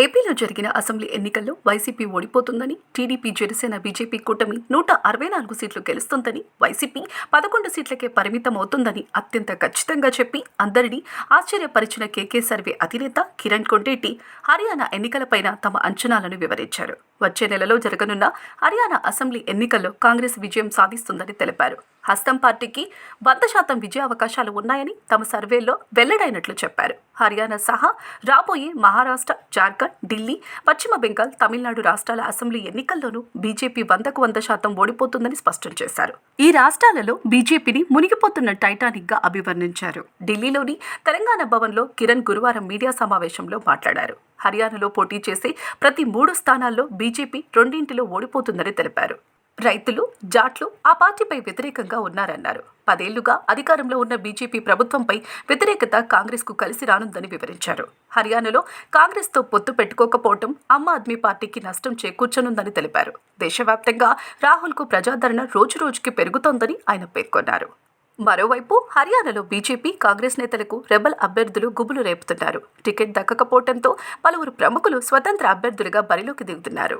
ఏపీలో జరిగిన అసెంబ్లీ ఎన్నికల్లో వైసీపీ ఓడిపోతుందని టీడీపీ జనసేన బీజేపీ కూటమి నూట అరవై నాలుగు సీట్లు గెలుస్తుందని వైసీపీ పదకొండు సీట్లకే పరిమితం అవుతుందని అత్యంత ఖచ్చితంగా చెప్పి అందరినీ ఆశ్చర్యపరిచిన కేకే సర్వే అధినేత కిరణ్ కొండేటి హర్యానా ఎన్నికలపైన తమ అంచనాలను వివరించారు. వచ్చే నెలలో జరగనున్న హర్యానా అసెంబ్లీ ఎన్నికల్లో కాంగ్రెస్ విజయం సాధిస్తుందని తెలిపారు. హస్తం పార్టీకి వంద శాతం విజయ అవకాశాలు ఉన్నాయని తమ సర్వేలో వెల్లడైనట్లు చెప్పారు. హర్యానా సహా రాబోయే మహారాష్ట్ర జార్ఖండ్ ఢిల్లీ పశ్చిమ బెంగాల్ తమిళనాడు రాష్ట్రాల అసెంబ్లీ ఎన్నికల్లోనూ బీజేపీ వందకు వంద శాతం ఓడిపోతుందని స్పష్టం చేశారు. ఈ రాష్ట్రాలలో బీజేపీని మునిగిపోతున్న టైటానిక్గా అభివర్ణించారు. ఢిల్లీలోని తెలంగాణ భవన్లో కిరణ్ గురువారం మీడియా సమావేశంలో మాట్లాడారు. హర్యానాలో పోటీ చేసే ప్రతి మూడు స్థానాల్లో బీజేపీ రెండింటిలో ఓడిపోతుందని తెలిపారు. రైతులు జాట్లు ఆ పార్టీపై వ్యతిరేకంగా ఉన్నారన్నారు. పదేళ్ళుగా అధికారంలో ఉన్న బీజేపీ ప్రభుత్వంపై వ్యతిరేకత కాంగ్రెస్కు కలిసి రానుందని వివరించారు. హర్యానాలో కాంగ్రెస్తో పొత్తు పెట్టుకోకపోవటం ఆమ్ ఆద్మీ పార్టీకి నష్టం చేకూర్చనుందని తెలిపారు. దేశవ్యాప్తంగా రాహుల్కు ప్రజాదరణ రోజురోజుకి పెరుగుతోందని ఆయన పేర్కొన్నారు. మరోవైపు హర్యానాలో బీజేపీ కాంగ్రెస్ నేతలకు రెబల్ అభ్యర్థులు గుబులు రేపుతున్నారు. టికెట్ దక్కకపోవడంతో పలువురు ప్రముఖులు స్వతంత్ర అభ్యర్థులుగా బరిలోకి దిగుతున్నారు.